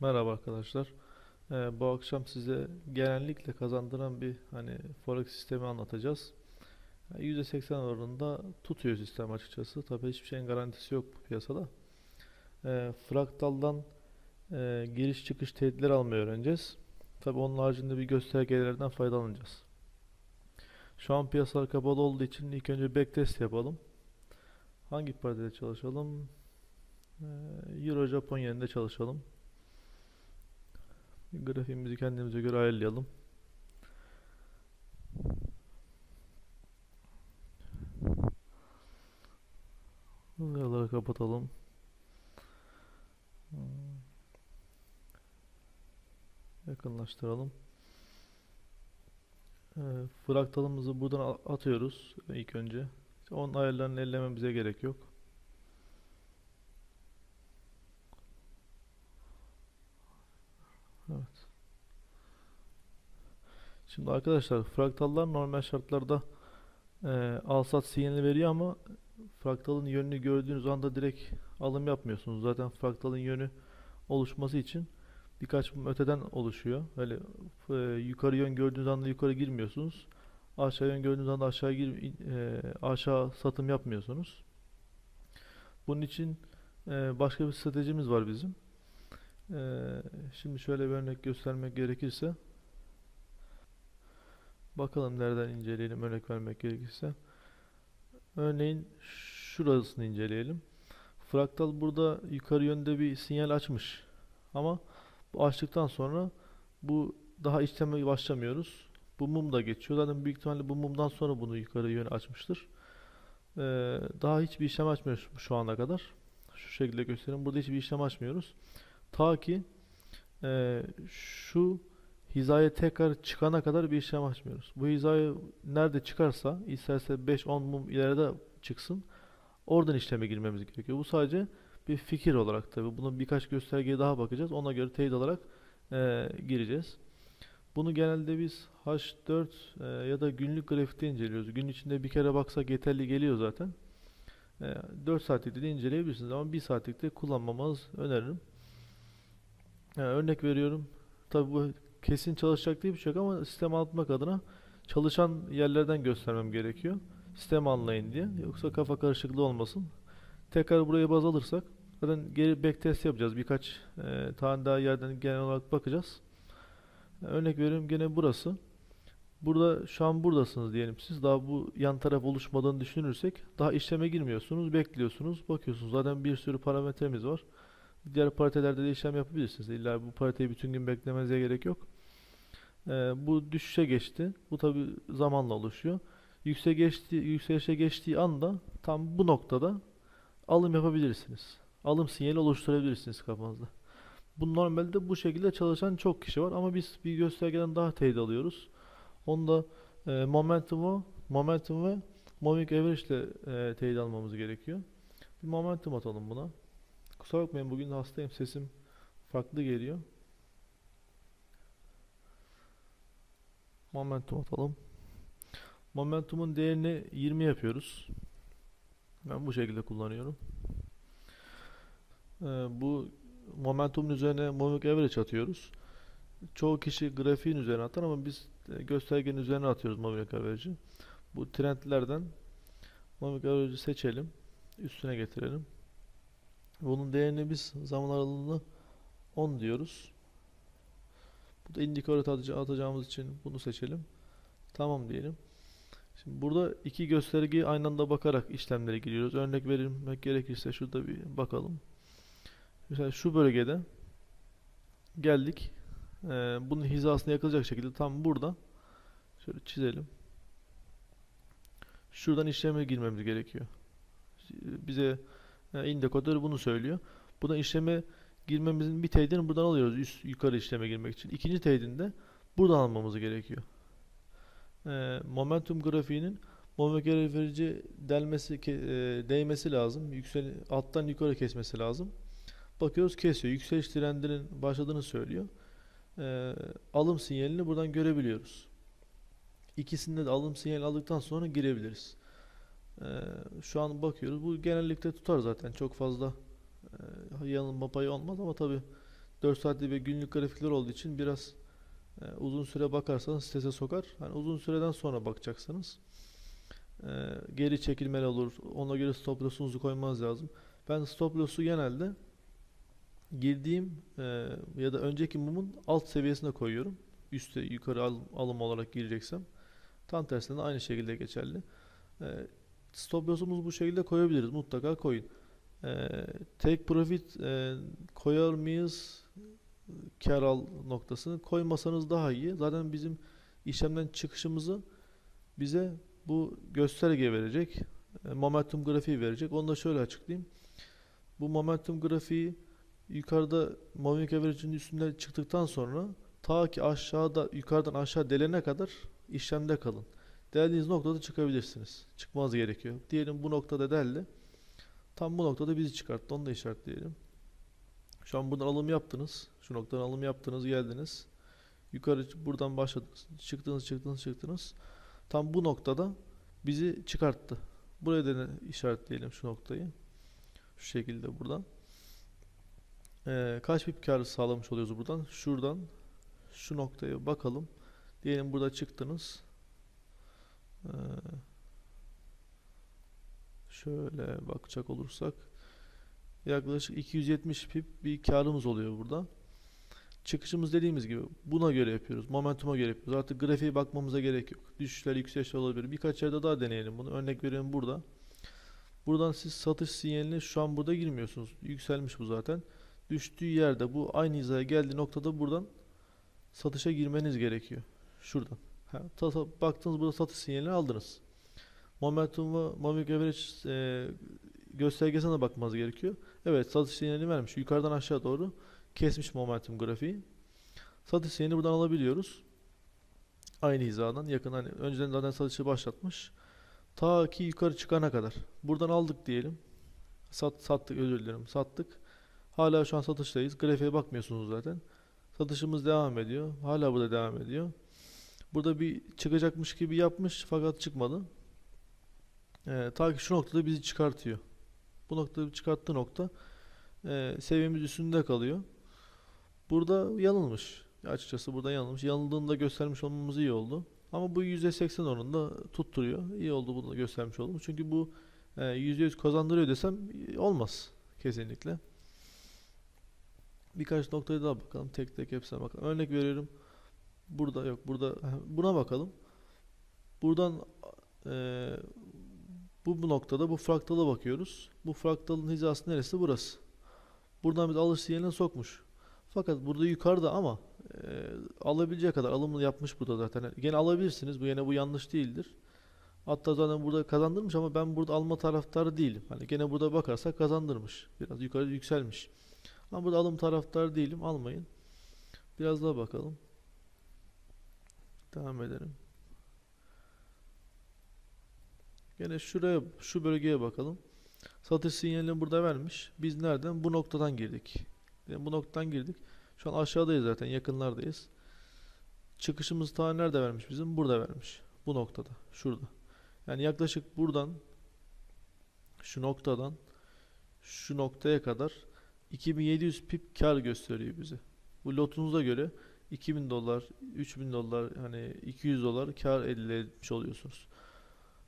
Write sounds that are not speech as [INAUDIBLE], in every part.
Merhaba arkadaşlar. Ee, bu akşam size genellikle kazandıran bir hani forex sistemi anlatacağız. Yani %80 oranında tutuyor sistem açıkçası. Tabii hiçbir şeyin garantisi yok bu piyasada. Ee, fraktaldan e, giriş çıkış tehditleri almayı öğreneceğiz. Tabii onun haricinde bir göstergelerden faydalanacağız. Şu an piyasalar kapalı olduğu için ilk önce backtest yapalım. Hangi paritede çalışalım? Ee, Euro Japon yeninde çalışalım. Grafiğimizi kendimize göre ayarlayalım. Buraları kapatalım. Yakınlaştıralım. Ee, fraktalımızı buradan atıyoruz ilk önce. Onun ayarlarını ellememize gerek yok. Evet. Şimdi arkadaşlar fraktallar normal şartlarda e, al-sat sinyali veriyor ama fraktalın yönünü gördüğünüz anda direkt alım yapmıyorsunuz. Zaten fraktalın yönü oluşması için birkaç öteden oluşuyor. Öyle e, yukarı yön gördüğünüz anda yukarı girmiyorsunuz. Aşağı yön gördüğünüz anda aşağı gir e, aşağı satım yapmıyorsunuz. Bunun için e, başka bir stratejimiz var bizim. E, şimdi şöyle bir örnek göstermek gerekirse Bakalım nereden inceleyelim örnek vermek gerekirse. Örneğin şurasını inceleyelim. Fraktal burada yukarı yönde bir sinyal açmış. Ama bu açtıktan sonra bu daha işleme başlamıyoruz. Bu mum da geçiyor. Zaten büyük ihtimalle bu mumdan sonra bunu yukarı yöne açmıştır. Ee, daha hiçbir işlem açmıyoruz şu ana kadar. Şu şekilde göstereyim. Burada hiçbir işlem açmıyoruz. Ta ki e, şu hizaya tekrar çıkana kadar bir işlem açmıyoruz. Bu hizaya nerede çıkarsa isterse 5-10 mum ileride çıksın oradan işleme girmemiz gerekiyor. Bu sadece bir fikir olarak tabi. Bunun birkaç göstergeye daha bakacağız. Ona göre teyit alarak e, gireceğiz. Bunu genelde biz H4 e, ya da günlük grafikte inceliyoruz. Gün içinde bir kere baksak yeterli geliyor zaten. E, 4 saatlikte de inceleyebilirsiniz ama 1 saatlikte kullanmamanızı öneririm. E, örnek veriyorum. Tabi bu kesin çalışacak diye bir şey yok ama sistem anlatmak adına çalışan yerlerden göstermem gerekiyor. Sistem anlayın diye. Yoksa kafa karışıklığı olmasın. Tekrar buraya baz alırsak zaten geri backtest yapacağız. Birkaç e, tane daha yerden genel olarak bakacağız. Örnek veriyorum gene burası. Burada şu an buradasınız diyelim siz. Daha bu yan taraf oluşmadığını düşünürsek daha işleme girmiyorsunuz, bekliyorsunuz, bakıyorsunuz. Zaten bir sürü parametremiz var. Diğer paritelerde de işlem yapabilirsiniz. İlla bu pariteyi bütün gün beklemenize gerek yok. Ee, bu düşüşe geçti. Bu tabi zamanla oluşuyor. Yükse geçti, yükselişe geçtiği anda tam bu noktada alım yapabilirsiniz. Alım sinyali oluşturabilirsiniz kafanızda. Bu normalde bu şekilde çalışan çok kişi var ama biz bir göstergeden daha teyit alıyoruz. Onda e, momentumu, momentum ve moving average ile e, teyit almamız gerekiyor. Bir momentum atalım buna. Kusura bakmayın bugün hastayım sesim farklı geliyor. Momentum atalım. Momentumun değerini 20 yapıyoruz. Ben bu şekilde kullanıyorum. Ee, bu momentumun üzerine moving average atıyoruz. Çoğu kişi grafiğin üzerine atar ama biz e, göstergenin üzerine atıyoruz moving average'i. Bu trendlerden moving average'i seçelim. Üstüne getirelim. Bunun değerini biz zaman aralığını 10 diyoruz. Bu da indikatör atacağımız için bunu seçelim. Tamam diyelim. Şimdi burada iki göstergeyi aynı anda bakarak işlemlere giriyoruz. Örnek vermek gerekirse şurada bir bakalım. Mesela şu bölgede geldik. Ee, bunun hizasına yakılacak şekilde tam burada şöyle çizelim. Şuradan işleme girmemiz gerekiyor. Bize yani indikatör bunu söylüyor. Buna işleme girmemizin bir teyidini buradan alıyoruz üst yukarı işleme girmek için. İkinci teyidinde buradan almamız gerekiyor. Ee, momentum grafiğinin momentum verici delmesi, e, değmesi lazım. Yüksel alttan yukarı kesmesi lazım. Bakıyoruz kesiyor. Yükseliş trendinin başladığını söylüyor. Ee, alım sinyalini buradan görebiliyoruz. İkisinde de alım sinyali aldıktan sonra girebiliriz. Ee, şu an bakıyoruz. Bu genellikle tutar zaten. Çok fazla e, yanılma payı olmaz ama tabi 4 saatlik ve günlük grafikler olduğu için biraz e, uzun süre bakarsanız strese sokar. Hani uzun süreden sonra bakacaksınız. E, geri çekilmeli olur. Ona göre stop loss'unuzu koymanız lazım. Ben stop loss'u genelde girdiğim e, ya da önceki mumun alt seviyesine koyuyorum. Üste yukarı al- alım olarak gireceksem. Tam tersine aynı şekilde geçerli. E, stop loss'umuzu bu şekilde koyabiliriz. Mutlaka koyun. E, take profit e, koyar mıyız? Kar al noktasını koymasanız daha iyi. Zaten bizim işlemden çıkışımızı bize bu gösterge verecek. E, Momentum grafiği verecek. Onu da şöyle açıklayayım. Bu momentum grafiği yukarıda moving average'in üstünde çıktıktan sonra ta ki aşağıda yukarıdan aşağı delene kadar işlemde kalın. Deldiğiniz noktada çıkabilirsiniz. Çıkmanız gerekiyor. Diyelim bu noktada deldi. Tam bu noktada bizi çıkarttı. Onu da işaretleyelim. Şu an buradan alım yaptınız. Şu noktadan alım yaptınız, geldiniz. Yukarı buradan başladınız. Çıktınız, çıktınız, çıktınız. Tam bu noktada bizi çıkarttı. Buraya da işaretleyelim şu noktayı. Şu şekilde buradan. Ee, kaç pip kar sağlamış oluyoruz buradan? Şuradan şu noktaya bakalım. Diyelim burada çıktınız. Ee, şöyle bakacak olursak yaklaşık 270 pip bir karımız oluyor burada. Çıkışımız dediğimiz gibi buna göre yapıyoruz. Momentuma göre yapıyoruz. Artık grafiğe bakmamıza gerek yok. Düşüşler, yükselişler olabilir. Birkaç yerde daha deneyelim bunu. Örnek veriyorum burada. Buradan siz satış sinyaline şu an burada girmiyorsunuz. Yükselmiş bu zaten. Düştüğü yerde bu aynı hizaya geldiği noktada buradan satışa girmeniz gerekiyor. Şuradan. Ha, baktınız burada satış sinyalini aldınız. Momentum ve Moving Average e, göstergesine de bakmanız gerekiyor. Evet satış sinyalini vermiş. Yukarıdan aşağı doğru kesmiş momentum grafiği. Satış sinyalini buradan alabiliyoruz. Aynı hizadan yakın hani önceden zaten satışı başlatmış. Ta ki yukarı çıkana kadar. Buradan aldık diyelim. Sat, sattık özür dilerim. Sattık. Hala şu an satıştayız. Grafiğe bakmıyorsunuz zaten. Satışımız devam ediyor. Hala burada devam ediyor. Burada bir çıkacakmış gibi yapmış fakat çıkmadı. Ee, ta ki şu noktada bizi çıkartıyor. Bu noktada çıkarttığı nokta e, seviyemiz üstünde kalıyor. Burada yanılmış. Açıkçası burada yanılmış. Yanıldığını da göstermiş olmamız iyi oldu. Ama bu %80 oranında tutturuyor. İyi oldu bunu da göstermiş oldum. Çünkü bu e, %100 kazandırıyor desem e, olmaz. Kesinlikle. Birkaç noktaya daha bakalım. Tek tek hepsine bakalım. Örnek veriyorum. Burada yok. Burada [LAUGHS] buna bakalım. Buradan e, bu, bu noktada bu fraktala bakıyoruz. Bu fraktalın hizası neresi? Burası. Buradan biz alış sinyaline sokmuş. Fakat burada yukarıda ama e, alabileceği kadar alımını yapmış burada zaten. Gene alabilirsiniz. Bu yine bu yanlış değildir. Hatta zaten burada kazandırmış ama ben burada alma taraftarı değilim. Hani gene burada bakarsak kazandırmış. Biraz yukarı yükselmiş. Ama burada alım taraftarı değilim. Almayın. Biraz daha bakalım. Devam edelim. Gene şuraya, şu bölgeye bakalım. Satış sinyalini burada vermiş. Biz nereden? Bu noktadan girdik. Yani bu noktadan girdik. Şu an aşağıdayız zaten, yakınlardayız. Çıkışımız ta nerede vermiş bizim? Burada vermiş. Bu noktada, şurada. Yani yaklaşık buradan şu noktadan şu noktaya kadar 2700 pip kar gösteriyor bize. Bu lotunuza göre 2000 dolar, 3000 dolar, hani 200 dolar kar elde etmiş oluyorsunuz.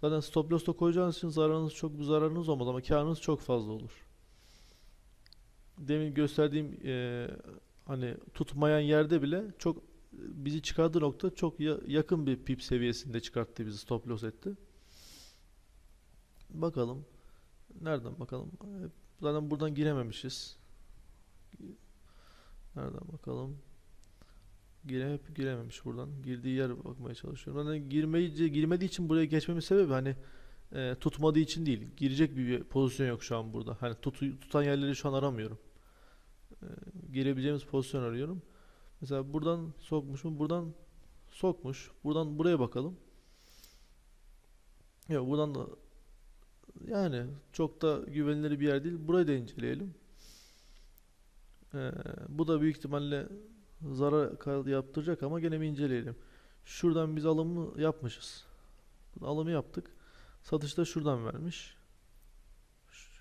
Zaten stop loss da koyacağınız için zararınız çok zararınız olmaz ama karınız çok fazla olur. Demin gösterdiğim e, hani tutmayan yerde bile çok bizi çıkardığı nokta çok ya- yakın bir pip seviyesinde çıkarttı bizi stop loss etti. Bakalım. Nereden bakalım? Zaten buradan girememişiz. Nereden bakalım? Gire hep girememiş buradan. Girdiği yer bakmaya çalışıyorum. Zaten girmeyi girmediği için buraya geçmemin sebebi hani e, tutmadığı için değil. Girecek bir pozisyon yok şu an burada. Hani tutu, tutan yerleri şu an aramıyorum. E, girebileceğimiz pozisyon arıyorum. Mesela buradan sokmuş mu? Buradan sokmuş. Buradan buraya bakalım. Yok buradan da yani çok da güvenilir bir yer değil. Burayı da inceleyelim. Ee, bu da büyük ihtimalle zarar yaptıracak ama gene bir inceleyelim. Şuradan biz alımı yapmışız. Alımı yaptık. Satışta şuradan vermiş.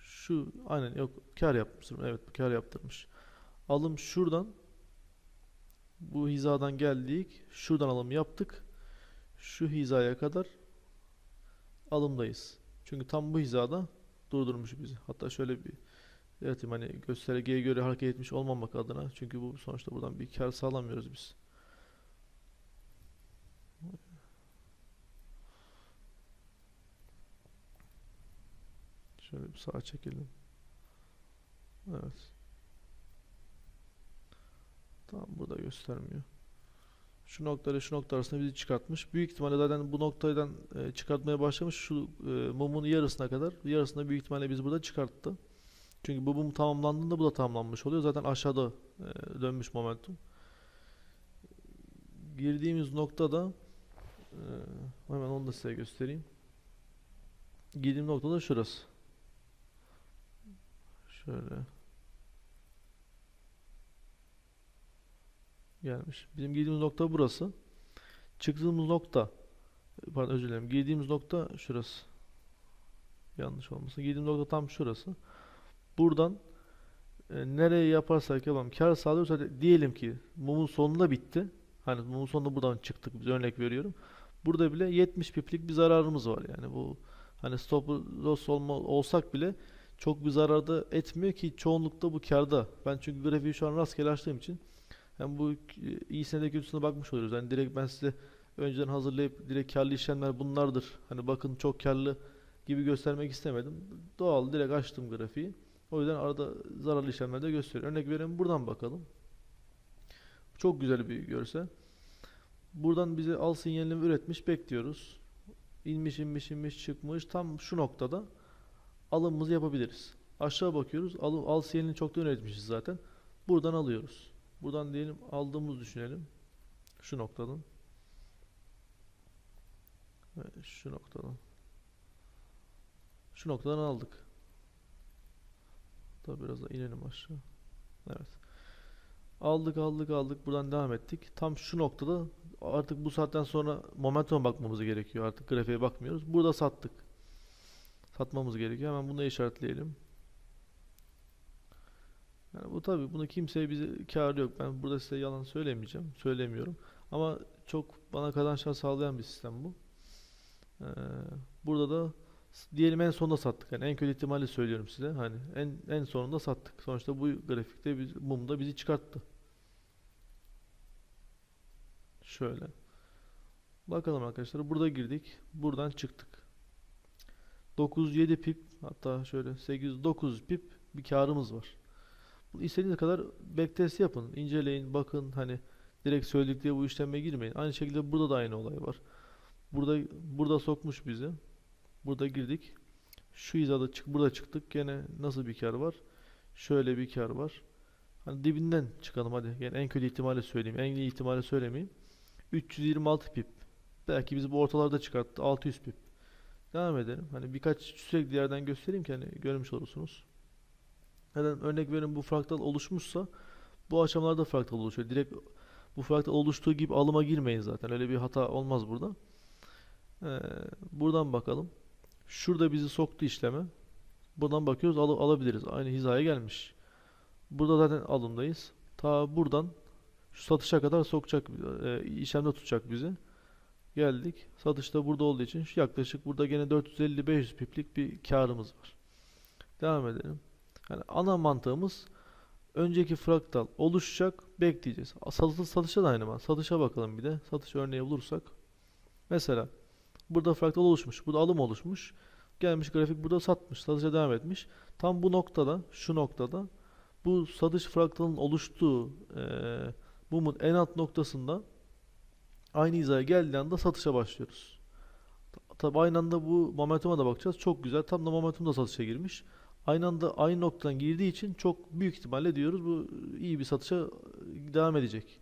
Şu aynen yok kar yapmıştır. Evet kar yaptırmış. Alım şuradan bu hizadan geldik. Şuradan alım yaptık. Şu hizaya kadar alımdayız. Çünkü tam bu hizada durdurmuş bizi. Hatta şöyle bir evet hani göstergeye göre hareket etmiş olmamak adına. Çünkü bu sonuçta buradan bir kar sağlamıyoruz biz. Şöyle bir sağa çekelim. Evet. Tamam burada göstermiyor. Şu nokta şu nokta arasında bizi çıkartmış. Büyük ihtimalle zaten bu noktadan e, çıkartmaya başlamış. Şu e, mumun yarısına kadar. Yarısında büyük ihtimalle biz burada çıkarttı. Çünkü bu mum tamamlandığında bu da tamamlanmış oluyor. Zaten aşağıda e, dönmüş momentum. Girdiğimiz noktada e, hemen onu da size göstereyim. Girdiğim noktada şurası. Şöyle. gelmiş. Bizim girdiğimiz nokta burası. Çıktığımız nokta pardon özür dilerim. Girdiğimiz nokta şurası. Yanlış olmasın. Girdiğimiz nokta tam şurası. Buradan e, nereye yaparsak yapalım kar sağlıyoruz. Hadi diyelim ki mumun sonunda bitti. Hani mumun sonunda buradan çıktık. Biz örnek veriyorum. Burada bile 70 piplik bir zararımız var yani bu hani stop loss olma, olsak bile çok bir zararda etmiyor ki çoğunlukta bu karda. Ben çünkü grafiği şu an rastgele açtığım için hem bu iyisine de kötüsüne bakmış oluyoruz. Yani direkt ben size önceden hazırlayıp direkt karlı işlemler bunlardır. Hani bakın çok karlı gibi göstermek istemedim. Doğal direkt açtım grafiği. O yüzden arada zararlı işlemler de gösteriyor. Örnek verelim buradan bakalım. Çok güzel bir görsel. Buradan bize al sinyalini üretmiş bekliyoruz. İnmiş inmiş inmiş çıkmış. Tam şu noktada alımımızı yapabiliriz. Aşağı bakıyoruz. Al, al sinyalini çoktan üretmişiz zaten. Buradan alıyoruz. Buradan diyelim aldığımız düşünelim. Şu noktadan. Ve şu noktadan. Şu noktadan aldık. Tabi biraz da inelim aşağı. Evet. Aldık aldık aldık buradan devam ettik. Tam şu noktada artık bu saatten sonra momentum bakmamız gerekiyor. Artık grafiğe bakmıyoruz. Burada sattık. Satmamız gerekiyor. Hemen bunu işaretleyelim. Yani bu tabii bunu kimseye bize kar yok. Ben burada size yalan söylemeyeceğim. Söylemiyorum. Ama çok bana kazançlar sağlayan bir sistem bu. Ee, burada da diyelim en sonunda sattık. Yani en kötü ihtimalle söylüyorum size. Hani en en sonunda sattık. Sonuçta bu grafikte biz, mumda bizi çıkarttı. Şöyle. Bakalım arkadaşlar. Burada girdik. Buradan çıktık. 907 pip hatta şöyle 809 pip bir karımız var. İstediğiniz kadar backtest yapın. inceleyin, bakın hani direkt söyledik diye bu işleme girmeyin. Aynı şekilde burada da aynı olay var. Burada burada sokmuş bizi. Burada girdik. Şu hizada çık burada çıktık. Gene nasıl bir kar var? Şöyle bir kar var. Hani dibinden çıkalım hadi. Yani en kötü ihtimali söyleyeyim. En iyi ihtimali söylemeyeyim. 326 pip. Belki biz bu ortalarda çıkarttı. 600 pip. Devam edelim. Hani birkaç sürekli yerden göstereyim ki hani görmüş olursunuz. Neden örnek verin bu fraktal oluşmuşsa bu aşamalarda fraktal oluşuyor. Direkt bu fraktal oluştuğu gibi alıma girmeyin zaten. Öyle bir hata olmaz burada. Ee, buradan bakalım. Şurada bizi soktu işleme. Buradan bakıyoruz al alabiliriz. Aynı hizaya gelmiş. Burada zaten alımdayız. Ta buradan şu satışa kadar sokacak e, işlemde tutacak bizi. Geldik. Satışta burada olduğu için şu yaklaşık burada gene 450-500 piplik bir karımız var. Devam edelim. Yani ana mantığımız önceki fraktal oluşacak, bekleyeceğiz. Satış, satışa da aynı mantık. Satışa bakalım bir de. Satış örneği bulursak. Mesela burada fraktal oluşmuş, burada alım oluşmuş. Gelmiş grafik burada satmış, satışa devam etmiş. Tam bu noktada, şu noktada bu satış fraktalının oluştuğu e, mumun en alt noktasında aynı hizaya geldiği anda satışa başlıyoruz. Tabi aynı anda bu momentuma da bakacağız. Çok güzel. Tam da momentum da satışa girmiş aynı anda aynı noktadan girdiği için çok büyük ihtimalle diyoruz bu iyi bir satışa devam edecek.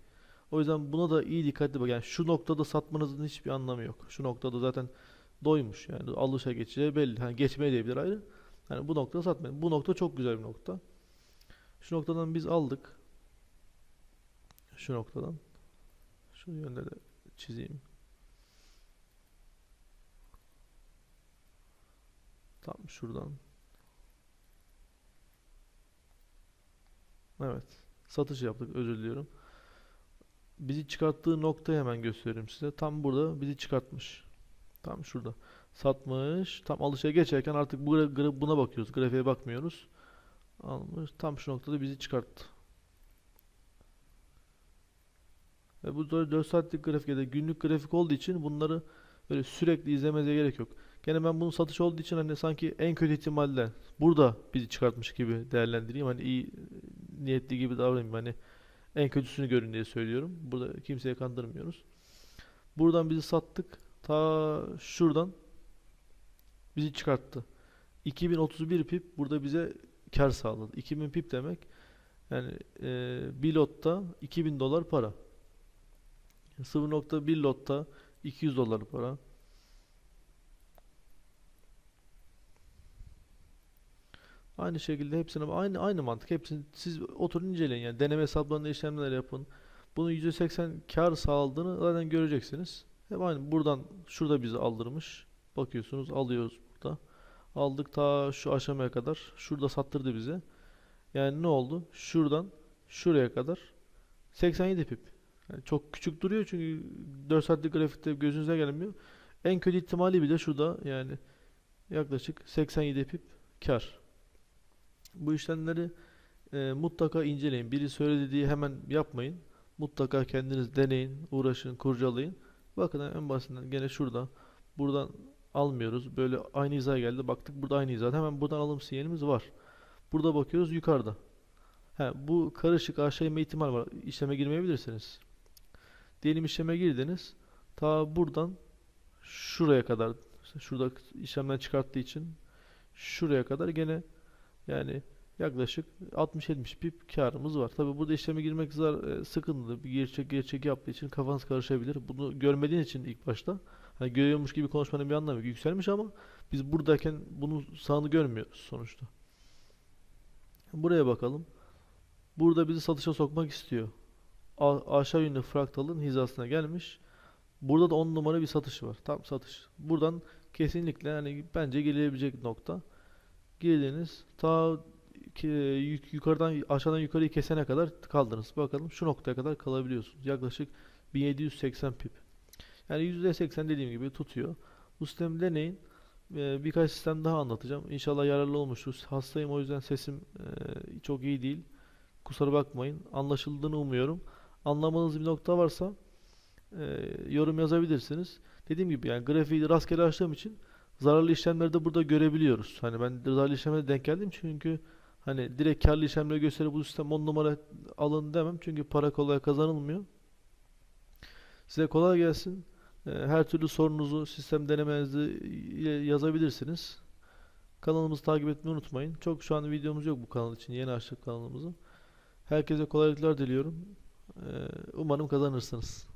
O yüzden buna da iyi dikkatli bak. Yani şu noktada satmanızın hiçbir anlamı yok. Şu noktada zaten doymuş yani alışa geçeceği belli. Hani geçmeye diyebilir ayrı. Yani bu noktada satmayın. Bu nokta çok güzel bir nokta. Şu noktadan biz aldık. Şu noktadan. Şu yönde de çizeyim. Tam şuradan. Evet. satış yaptık özür diliyorum. Bizi çıkarttığı noktayı hemen göstereyim size. Tam burada bizi çıkartmış. Tam şurada. Satmış. Tam alışa geçerken artık buna bakıyoruz. Grafiğe bakmıyoruz. Almış. Tam şu noktada bizi çıkarttı. Ve bu 4 saatlik grafik ya da günlük grafik olduğu için bunları böyle sürekli izlemenize gerek yok. Gene ben bunun satış olduğu için hani sanki en kötü ihtimalle burada bizi çıkartmış gibi değerlendireyim. Hani iyi niyetli gibi davranayım. Hani en kötüsünü görün diye söylüyorum. Burada kimseye kandırmıyoruz. Buradan bizi sattık. Ta şuradan bizi çıkarttı. 2031 pip burada bize kar sağladı. 2000 pip demek yani e, bir lotta 2000 dolar para. 0.1 lotta 200 dolar para. Aynı şekilde hepsine aynı aynı mantık. Hepsini siz oturun inceleyin. Yani deneme hesaplarında işlemler yapın. Bunun %80 kar sağladığını zaten göreceksiniz. Hep aynı buradan şurada bizi aldırmış. Bakıyorsunuz alıyoruz burada. Aldık ta şu aşamaya kadar. Şurada sattırdı bize. Yani ne oldu? Şuradan şuraya kadar 87 pip. Yani çok küçük duruyor çünkü 4 saatlik grafikte gözünüze gelmiyor. En kötü ihtimali bile şurada yani yaklaşık 87 pip kar. Bu işlemleri e, mutlaka inceleyin. Biri söyledi diye hemen yapmayın. Mutlaka kendiniz deneyin, uğraşın, kurcalayın. Bakın en basitinden gene şurada. Buradan almıyoruz. Böyle aynı hizaya geldi. Baktık burada aynı hizada. Hemen buradan alım sinyalimiz var. Burada bakıyoruz yukarıda. He, bu karışık aşağı inme ihtimal var. İşleme girmeyebilirsiniz. Diyelim işleme girdiniz. Ta buradan şuraya kadar şurada işlemden çıkarttığı için şuraya kadar gene yani yaklaşık 60-70 pip karımız var. Tabi burada işleme girmek zar, e, sıkıntılı. Bir gerçek gerçek yaptığı için kafanız karışabilir. Bunu görmediğin için ilk başta hani görüyormuş gibi konuşmanın bir anlamı yok. Yükselmiş ama biz buradayken bunun sağını görmüyoruz sonuçta. Buraya bakalım. Burada bizi satışa sokmak istiyor. A- aşağı yönlü fraktalın hizasına gelmiş. Burada da 10 numara bir satış var. Tam satış. Buradan kesinlikle yani bence gelebilecek nokta. Girdiniz. Ta yukarıdan aşağıdan yukarıyı kesene kadar kaldınız. Bakalım şu noktaya kadar kalabiliyorsunuz. Yaklaşık 1780 pip. Yani %80 dediğim gibi tutuyor. Bu sistemi deneyin. Ee, birkaç sistem daha anlatacağım. İnşallah yararlı olmuştur. Hastayım o yüzden sesim e, çok iyi değil. Kusura bakmayın. Anlaşıldığını umuyorum. Anlamadığınız bir nokta varsa e, yorum yazabilirsiniz. Dediğim gibi yani grafiği rastgele açtığım için zararlı işlemleri de burada görebiliyoruz. Hani ben zararlı işlemlere denk geldim çünkü hani direkt karlı işlemleri gösterip bu sistem 10 numara alın demem çünkü para kolay kazanılmıyor. Size kolay gelsin. E, Her türlü sorunuzu sistem denemenizi yazabilirsiniz. Kanalımızı takip etmeyi unutmayın. Çok şu an videomuz yok bu kanal için. Yeni açtık kanalımızı. Herkese kolaylıklar diliyorum. Ee, Umarım kazanırsınız.